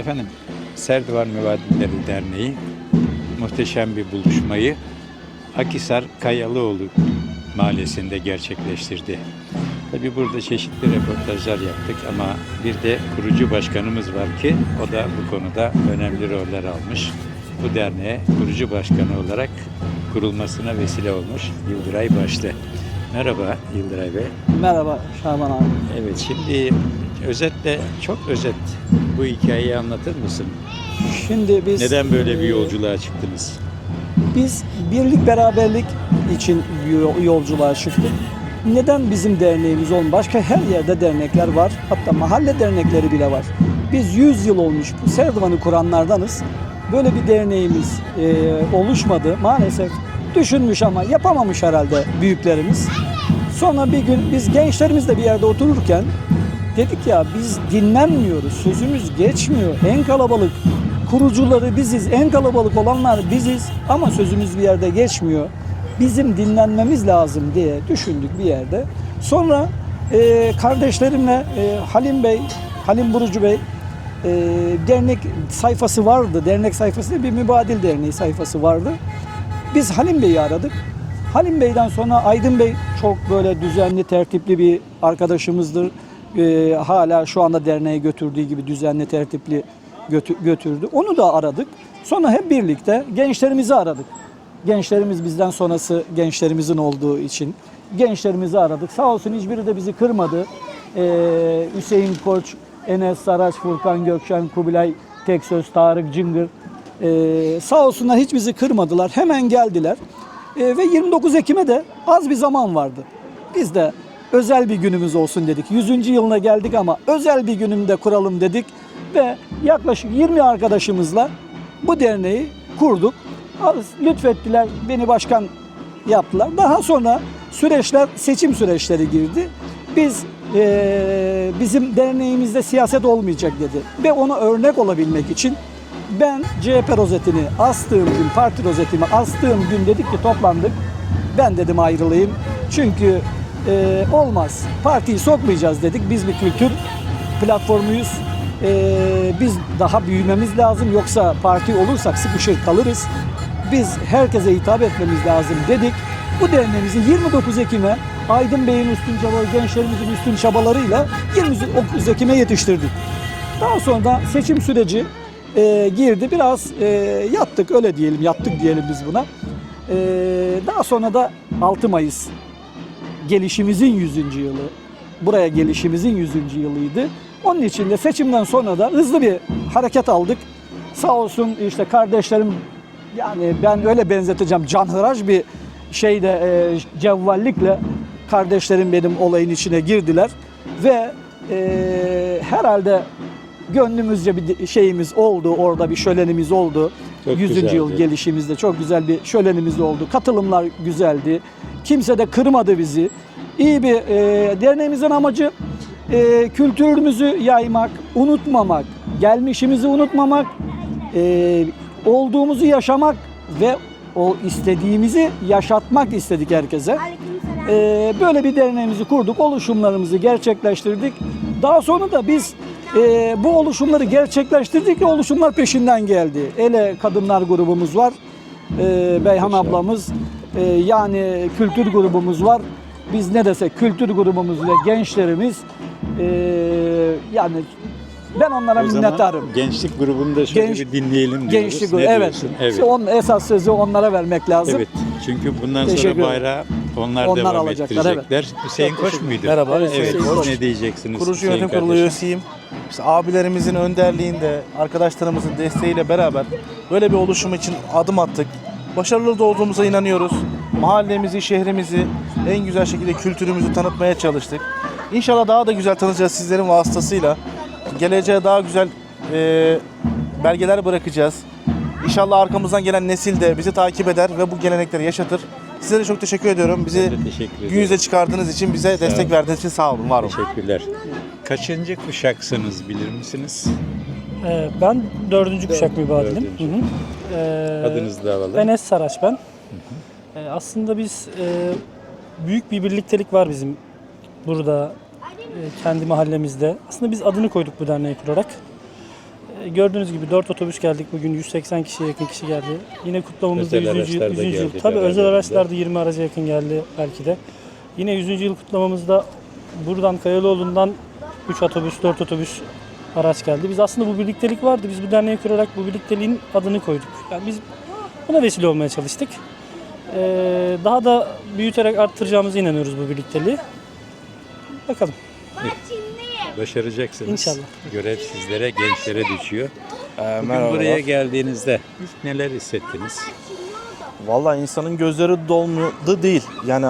Efendim, Serdivan Mübadilleri Derneği muhteşem bir buluşmayı Akisar Kayalıoğlu mahallesinde gerçekleştirdi. Tabi burada çeşitli röportajlar yaptık ama bir de kurucu başkanımız var ki o da bu konuda önemli roller almış. Bu derneğe kurucu başkanı olarak kurulmasına vesile olmuş Yıldıray Başlı. Merhaba Yıldıray Bey. Merhaba Şaban abi. Evet şimdi özetle çok özet bu hikayeyi anlatır mısın? Şimdi biz Neden böyle bir yolculuğa çıktınız? Biz birlik beraberlik için yolculuğa çıktık. Neden bizim derneğimiz olmuyor? Başka her yerde dernekler var. Hatta mahalle dernekleri bile var. Biz 100 yıl olmuş bu Serdivan'ı kuranlardanız. Böyle bir derneğimiz e, oluşmadı maalesef. Düşünmüş ama yapamamış herhalde büyüklerimiz. Sonra bir gün biz gençlerimizle bir yerde otururken dedik ya biz dinlenmiyoruz, sözümüz geçmiyor. En kalabalık kurucuları biziz, en kalabalık olanlar biziz ama sözümüz bir yerde geçmiyor. Bizim dinlenmemiz lazım diye düşündük bir yerde. Sonra e, kardeşlerimle e, Halim Bey, Halim Burucu Bey e, dernek sayfası vardı. Dernek sayfası bir mübadil derneği sayfası vardı. Biz Halim Bey'i aradık. Halim Bey'den sonra Aydın Bey çok böyle düzenli, tertipli bir arkadaşımızdır. Ee, hala şu anda derneğe götürdüğü gibi düzenli, tertipli götü- götürdü. Onu da aradık. Sonra hep birlikte gençlerimizi aradık. Gençlerimiz bizden sonrası gençlerimizin olduğu için gençlerimizi aradık. Sağ olsun hiçbiri de bizi kırmadı. Ee, Hüseyin Koç, Enes Saraç, Furkan Gökşen, Kubilay Teksöz, Tarık Cıngır. Ee, sağ olsunlar hiç bizi kırmadılar. Hemen geldiler. Ee, ve 29 Ekim'e de az bir zaman vardı. Biz de özel bir günümüz olsun dedik. 100. yılına geldik ama özel bir günümde kuralım dedik. Ve yaklaşık 20 arkadaşımızla bu derneği kurduk. Lütfettiler, beni başkan yaptılar. Daha sonra süreçler, seçim süreçleri girdi. Biz eee, bizim derneğimizde siyaset olmayacak dedi. Ve ona örnek olabilmek için ben CHP rozetini astığım gün, parti rozetimi astığım gün dedik ki toplandık. Ben dedim ayrılayım. Çünkü eee, olmaz. Partiyi sokmayacağız dedik. Biz bir kültür platformuyuz. Eee, biz daha büyümemiz lazım. Yoksa parti olursak sıkışır kalırız. Biz herkese hitap etmemiz lazım dedik. Bu derneğimizi 29 Ekim'e Aydın Bey'in üstün çabaları, gençlerimizin üstün çabalarıyla 29 Ekim'e yetiştirdik. Daha sonra seçim süreci e, girdi. Biraz e, yattık öyle diyelim, yattık diyelim biz buna. E, daha sonra da 6 Mayıs gelişimizin 100. yılı. Buraya gelişimizin 100. yılıydı. Onun için de seçimden sonra da hızlı bir hareket aldık. Sağ olsun işte kardeşlerim yani ben öyle benzeteceğim canhıraş bir şeyde e, cevvallikle kardeşlerim benim olayın içine girdiler ve e, herhalde gönlümüzce bir şeyimiz oldu orada bir şölenimiz oldu. Çok 100. yıl güzeldi. gelişimizde çok güzel bir şölenimiz oldu. Katılımlar güzeldi. Kimse de kırmadı bizi. İyi bir e, derneğimizin amacı e, kültürümüzü yaymak, unutmamak, gelmişimizi unutmamak, e, olduğumuzu yaşamak ve o istediğimizi yaşatmak istedik herkese. E, böyle bir derneğimizi kurduk, oluşumlarımızı gerçekleştirdik. Daha sonra da biz e, bu oluşumları gerçekleştirdik ve oluşumlar peşinden geldi. Ele Kadınlar grubumuz var, e, Beyhan ablamız, e, yani kültür grubumuz var. Biz ne desek kültür grubumuz ve gençlerimiz e, yani ben onlara O zaman minnettarım. Gençlik grubunu da şöyle Genç- bir dinleyelim diyoruz. Gençlik grubu evet. diyorsun? Evet. İşte onun esas sözü onlara vermek lazım. Evet. Çünkü bundan Teşekkür sonra bayrağı onlar, Onlar devam alacaklar, ettirecekler. Hüseyin Çok Koç muydu? Merhaba, Evet. Hüseyin Koç. Ne diyeceksiniz? Kurucu Hüseyin yönetim kurulu üyesiyim. İşte abilerimizin önderliğinde, arkadaşlarımızın desteğiyle beraber böyle bir oluşum için adım attık. Başarılı da olduğumuza inanıyoruz. Mahallemizi, şehrimizi, en güzel şekilde kültürümüzü tanıtmaya çalıştık. İnşallah daha da güzel tanıtacağız sizlerin vasıtasıyla. Geleceğe daha güzel e, belgeler bırakacağız. İnşallah arkamızdan gelen nesil de bizi takip eder ve bu gelenekleri yaşatır. Size de çok teşekkür ediyorum. Bizi teşekkür gün yüze çıkardığınız için, bize destek olun. verdiğiniz için sağ olun, var olun. Teşekkürler. Kaçıncı kuşaksınız bilir misiniz? Ee, Ben dördüncü kuşak mübadilim. Hı hı. Ee, Adınızı da alalım. Enes Saraç ben. Ee, Aslında biz e, büyük bir birliktelik var bizim burada e, kendi mahallemizde. Aslında biz adını koyduk bu derneği kurarak. E, Gördüğünüz gibi 4 otobüs geldik bugün 180 kişiye yakın kişi geldi. Yine kutlamamızda Özel 100. yıl. araçlar da 100. yıl. geldi Tabii özel beraberinde. araçlar da 20 araca yakın geldi belki de. Yine 100. yıl kutlamamızda buradan Kayalıoğlu'ndan 3 otobüs 4 otobüs araç geldi. Biz aslında bu birliktelik vardı. Biz bu derneği kurarak bu birlikteliğin adını koyduk. Yani biz buna vesile olmaya çalıştık. Ee, daha da büyüterek arttıracağımıza inanıyoruz bu birlikteliği. Bakalım. Başaracaksınız. İnşallah. Görev sizlere, gençlere düşüyor. Ee, Bugün merhabalar. buraya geldiğinizde ilk neler hissettiniz? Vallahi insanın gözleri dolmadı değil. Yani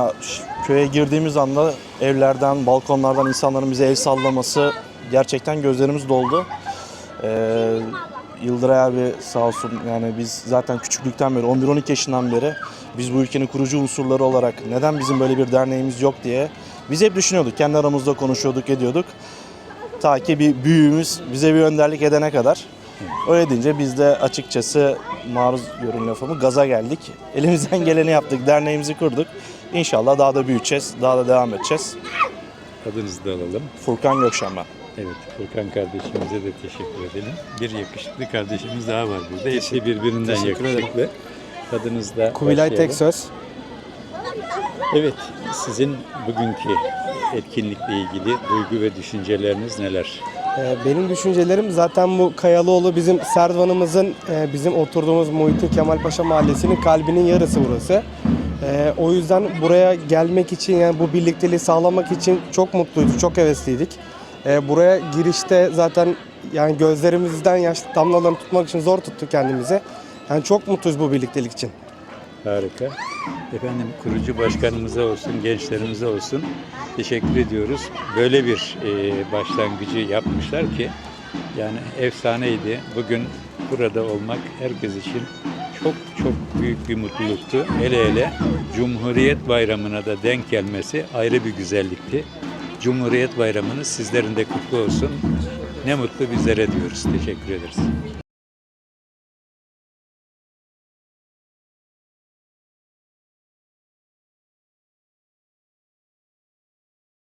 köye girdiğimiz anda evlerden, balkonlardan insanların bize el sallaması gerçekten gözlerimiz doldu. Ee, Yıldıray abi sağ olsun yani biz zaten küçüklükten beri 11-12 yaşından beri biz bu ülkenin kurucu unsurları olarak neden bizim böyle bir derneğimiz yok diye biz hep düşünüyorduk. Kendi aramızda konuşuyorduk, ediyorduk. Ta ki bir büyüğümüz bize bir önderlik edene kadar. Öyle deyince biz de açıkçası maruz görün lafımı gaza geldik. Elimizden geleni yaptık, derneğimizi kurduk. İnşallah daha da büyüyeceğiz, daha da devam edeceğiz. Adınızı da alalım. Furkan Gökşen ben. Evet, Furkan kardeşimize de teşekkür edelim. Bir yakışıklı kardeşimiz daha var burada. Hepsi birbirinden Teşekkür yakışıklı. Adınızda Kubilay başlayalım. Teksöz. Evet, sizin bugünkü etkinlikle ilgili duygu ve düşünceleriniz neler? Ee, Benim düşüncelerim zaten bu Kayalıoğlu bizim Serdivan'ımızın, e, bizim oturduğumuz muhitin Kemalpaşa Mahallesi'nin kalbinin yarısı burası. Ee, O yüzden buraya gelmek için yani bu birlikteliği sağlamak için çok mutluyduk, çok hevesliydik. Ee, Buraya girişte zaten yani gözlerimizden yaş damlalarını tutmak için zor tuttuk kendimizi. Yani çok mutluyuz bu birliktelik için. Harika. Efendim kurucu başkanımıza olsun, gençlerimize olsun teşekkür ediyoruz. Böyle bir e, başlangıcı yapmışlar ki yani efsaneydi. Bugün burada olmak herkes için çok çok büyük bir mutluluktu. Hele hele Cumhuriyet Bayramı'na da denk gelmesi ayrı bir güzellikti. Cumhuriyet Bayramınız sizlerin de kutlu olsun. Ne mutlu bizlere diyoruz. Teşekkür ederiz.